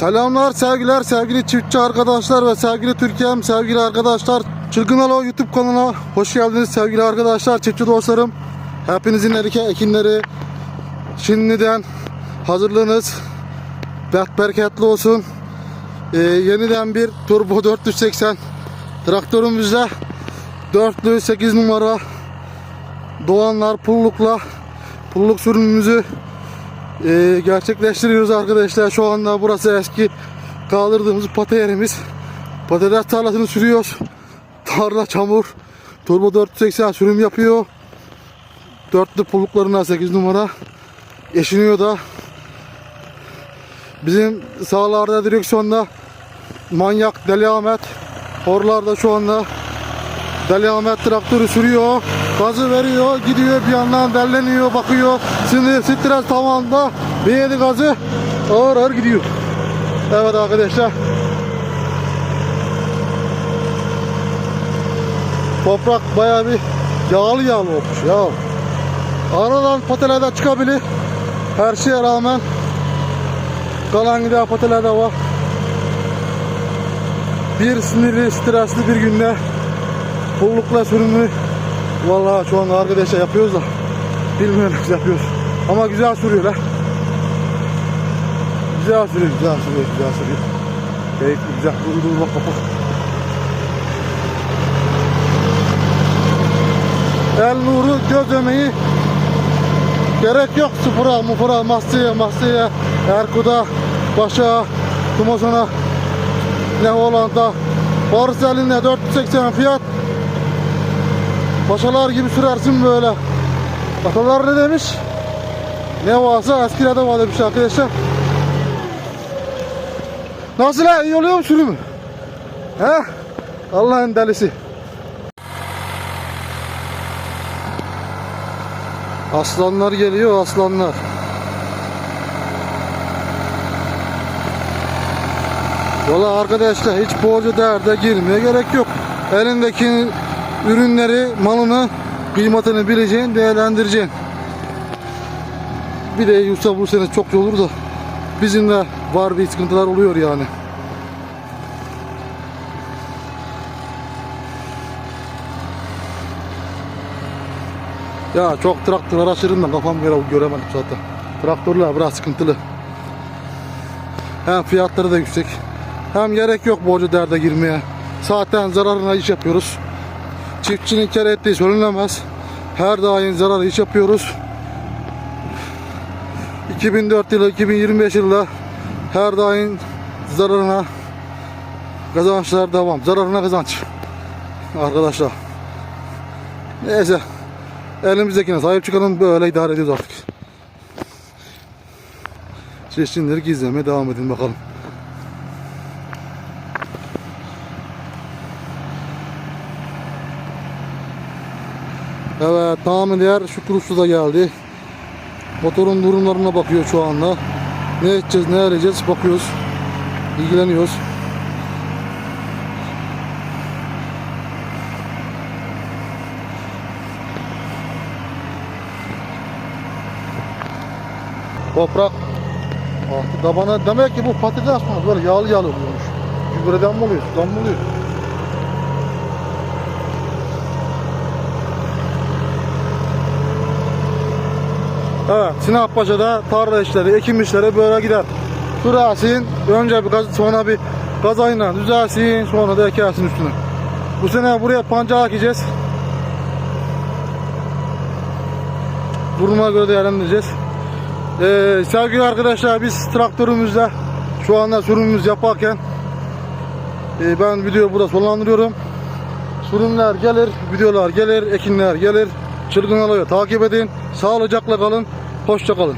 Selamlar, sevgiler, sevgili çiftçi arkadaşlar ve sevgili Türkiye'm, sevgili arkadaşlar. Çılgın Alo YouTube kanalına hoş geldiniz sevgili arkadaşlar, çiftçi dostlarım. Hepinizin erike ekinleri şimdiden hazırlığınız bereketli olsun. Ee, yeniden bir Turbo 480 traktörümüzle dörtlü 8 numara Doğanlar pullukla pulluk sürümümüzü e, gerçekleştiriyoruz arkadaşlar. Şu anda burası eski kaldırdığımız pata yerimiz. Patates tarlasını sürüyoruz. Tarla çamur. Turbo 480 sürüm yapıyor. Dörtlü pulluklarına 8 numara. Eşiniyor da. Bizim sağlarda direksiyonda manyak Deli Ahmet. Horlarda şu anda Deli Ahmet traktörü sürüyor. Gazı veriyor, gidiyor bir yandan delleniyor, bakıyor. Sinir, stres tamamda. Bir gazı ağır ağır gidiyor. Evet arkadaşlar. Toprak bayağı bir yağlı yağlı olmuş ya. Aradan patelerde çıkabilir. Her şeye rağmen kalan gider patelerde var. Bir sinirli, stresli bir günde pullukla sürümü Vallahi şu an arkadaşlar yapıyoruz da bilmiyorum biz yapıyoruz. Ama güzel sürüyorlar. Güzel sürüyor, güzel sürüyor, güzel sürüyor. Keyifli, güzel. Dur dur bak bak. El nuru göz emeği gerek yok sıfıra, mufura, mastiye, mastiye, Erkuda, Başa, Tumosona, ne Hollanda. Varsa elinde 480 fiyat. Paşalar gibi sürersin böyle. Atalar ne demiş? Ne varsa eskilerde var demiş arkadaşlar. Nasıl ha? İyi oluyor mu sürümü? He? Allah'ın delisi. Aslanlar geliyor aslanlar. Valla arkadaşlar hiç borcu derde girmeye gerek yok. Elindeki ürünleri, malını, kıymetini bileceksin, değerlendireceksin. Bir de yoksa bu sene çok olur da bizim de var bir sıkıntılar oluyor yani. Ya çok traktör araştırdım da kafam göre göremedim zaten. Traktörler biraz sıkıntılı. Hem fiyatları da yüksek. Hem gerek yok borcu derde girmeye. Zaten zararına iş yapıyoruz. Çiftçinin kar ettiği söylenemez. Her daim zarar iş yapıyoruz. 2004 yılı 2025 yılında her daim zararına kazançlar devam. Zararına kazanç. Arkadaşlar. Neyse. Elimizdekine sahip çıkalım böyle idare ediyoruz artık. Çeşitleri gizlemeye devam edin bakalım. Evet tamam diğer Şükrü Usta da geldi. Motorun durumlarına bakıyor şu anda. Ne edeceğiz ne arayacağız bakıyoruz. İlgileniyoruz. Toprak altı tabana demek ki bu patates mi böyle yağlı yağlı oluyormuş. Gübreden mi oluyor? Sudan mı oluyor? Evet, Sinappaşa'da tarla işleri, ekim işleri böyle gider. Sürasin, önce bir gaz, sonra bir gazayla düzelsin, sonra da ekersin üstüne. Bu sene buraya pancar ekeceğiz. Duruma göre değerlendireceğiz. Ee, sevgili arkadaşlar biz traktörümüzle şu anda sürümümüz yaparken e, ben video burada sonlandırıyorum. Sürümler gelir, videolar gelir, ekinler gelir. Çılgın Alo'yu takip edin. Sağlıcakla kalın. Hoşça kalın.